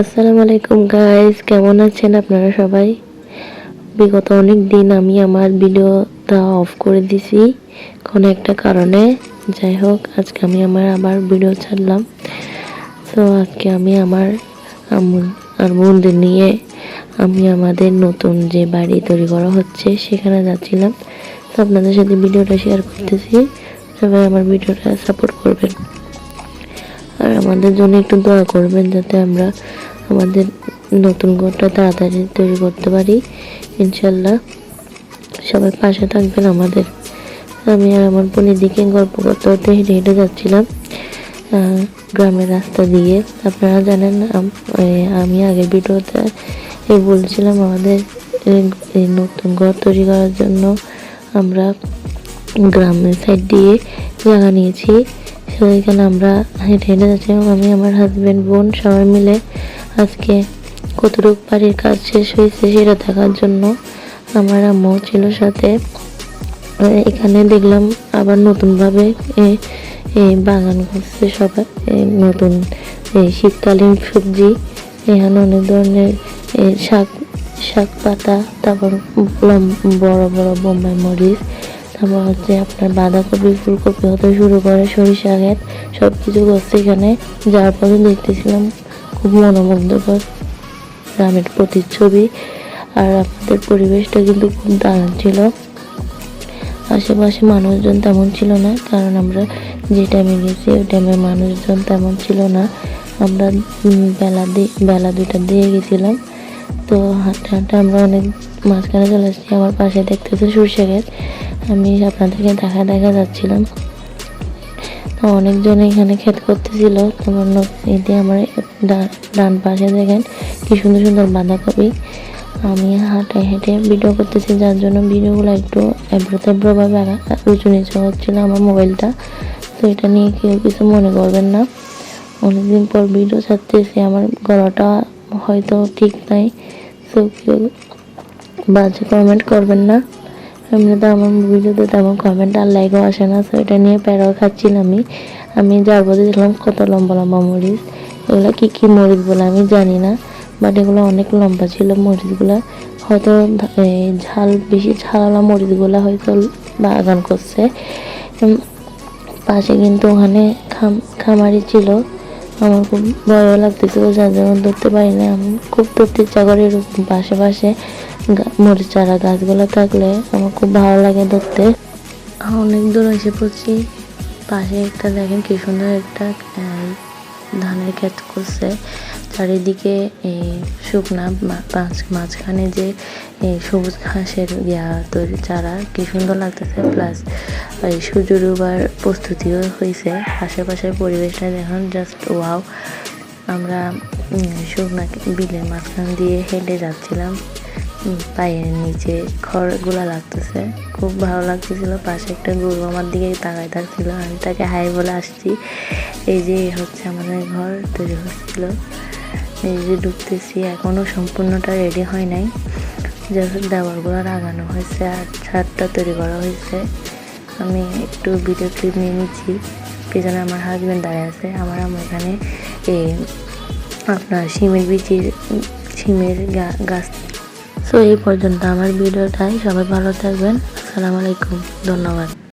আসসালামু আলাইকুম গাইস কেমন আছেন আপনারা সবাই? বিগত অনেক দিন আমি আমার ভিডিওটা অফ করে দিছি, কোনো একটা কারণে। যাই হোক, আজকে আমি আমার, আবার ভিডিও ছাড়লাম। তো আজকে আমি আমার আর বোনদের নিয়ে আমি আমাদের নতুন যে বাড়ি তৈরি করা হচ্ছে, সেখানে যাচ্ছিলাম। তো আপনাদের সাথে ভিডিওটা শেয়ার করতেছি। সবাই আমার ভিডিওটা সাপোর্ট করবেন। আর আমাদের জন্য একটু দোয়া করবেন যাতে আমরা আমাদের নতুন ঘরটা তাড়াতাড়ি তৈরি করতে পারি। ইনশাল্লাহ সবাই পাশে থাকবেন আমাদের। আমি আর আমার বোনের দিকে গল্প করতে করতে হেঁটে হেঁটে যাচ্ছিলাম গ্রামের রাস্তা দিয়ে। আপনারা জানেন আমি আগের ভিডিওতে এই বলছিলাম আমাদের নতুন ঘর তৈরি করার জন্য আমরা গ্রামের সাইড দিয়ে জায়গা নিয়েছি। তো এখানে আমরা হেঁটে হেঁটে যাচ্ছিলাম আমি আমার হাজব্যান্ড বোন সবাই মিলে আজকে কতটুকু বাড়ির কাজ শেষ হয়েছে সেটা দেখার জন্য আমার আম্মু ছিল সাথে। এখানে দেখলাম আবার নতুনভাবে বাগান করছে সবাই। নতুন এই শীতকালীন সবজি, এখানে অনেক ধরনের শাক শাক পাতা, তারপর বড় বড় বোম্বাই মরিচ তারপর হচ্ছে আপনার বাঁধাকপি, ফুলকপি হতে শুরু করে সরিষা, ক্ষেত সব কিছু করছে এখানে। যার পরে দেখতেছিলাম খুব মনোমুগ্ধকর গ্রামের প্রতিচ্ছবি আর আপনাদের পরিবেশটা কিন্তু খুব দারুণ ছিল। আশেপাশে মানুষজন তেমন ছিল না, কারণ আমরা যে টাইমে গেছি, ওই টাইমে মানুষজন তেমন ছিল না। আমরা বেলা দি বেলা দুইটার দিয়ে গেছিলাম। তো হাঁটতে হাঁটতে আমরা অনেক মাঝখানে চলে আসছি, আমার পাশে দেখতেছে সরষে গাছ। আমি আপনাদেরকে দেখা দেখা যাচ্ছিলাম। তো অনেকজন এখানে ক্ষেত করতেছিল। তোমার এতে আমার ডান পাশে দেখেন কি সুন্দর সুন্দর বাঁধাকপি। আমি হাঁটে হেঁটে ভিডিও করতেছি, যার জন্য ভিডিওগুলো একটু এবড়ো তেব্রোভাবে উঁচু নিচু হচ্ছিল আমার মোবাইলটা। তো এটা নিয়ে কেউ কিছু মনে করবেন না। অনেকদিন পর ভিডিও ছাড়তেছি, আমার গলাটা হয়তো ঠিক নাই। তো কেউ বাজে কমেন্ট করবেন না। এমনি তো আমার ভিডিওতে তেমন কমেন্ট আর লাইকও আসে না, তো এটা নিয়ে প্যারাও খাচ্ছিলাম আমি। আমি যার পথে দেখলাম কত লম্বা লম্বা মরিচ। এগুলো কী কী মরিচ বলে আমি জানি না বাট এগুলো অনেক লম্বা ছিল মরিচগুলো। হয়তো ঝাল, বেশি ঝালালা মরিচগুলো হয়তো বাগান করছে। পাশে কিন্তু ওখানে খাম, খামারি ছিল। আমার খুব ভয়ও লাগতেছিল, যার জন্য ধরতে পারি না আমি খুব ধরতে ইচ্ছা করে এরকম পাশে পাশে মরিচ চারা গাছগুলো থাকলে আমার খুব ভালো লাগে ধরতে। অনেক দূর এসে পড়ছি, পাশে একটা দেখেন কি সুন্দর একটা ধানের ক্ষেত করছে। চারিদিকে এই শুকনা মাঝখানে যে সবুজ ঘাসের ইয়া তৈরি চারা, কি সুন্দর লাগতেছে। প্লাস এই সূর্য ডুবার প্রস্তুতিও হয়েছে আশেপাশের পরিবেশটা দেখুন জাস্ট ওয়াও আমরা শুকনা বিলের মাঝখান দিয়ে হেঁটে যাচ্ছিলাম। পায়ের নিচে খড়গুলা লাগতেছে। খুব ভালো লাগতেছিল। পাশে একটা গরু আমার দিকে তাকাই থাকছিল। আমি তাকে হাই বলে আসছি। এই যে হচ্ছে আমাদের ঘর, তৈরি হচ্ছিল। এই যে ঢুকতেছি, এখনও সম্পূর্ণটা রেডি হয় নাই। জাস্ট দেওয়ালগুলো লাগানো হয়েছে আর ছাদটা তৈরি করা হয়েছে। আমি একটু ভিডিও ক্লিপ নিয়ে নিচ্ছি। পেছনে আমার হাজব্যান্ড দাঁড়িয়ে আছে। আমার আমার এখানে এই আপনার সিমের বিচির সিমের গাছ। সো এই পর্যন্ত আমার ভিডিওটাই। সবাই ভালো থাকবেন। আসসালামু আলাইকুম। ধন্যবাদ।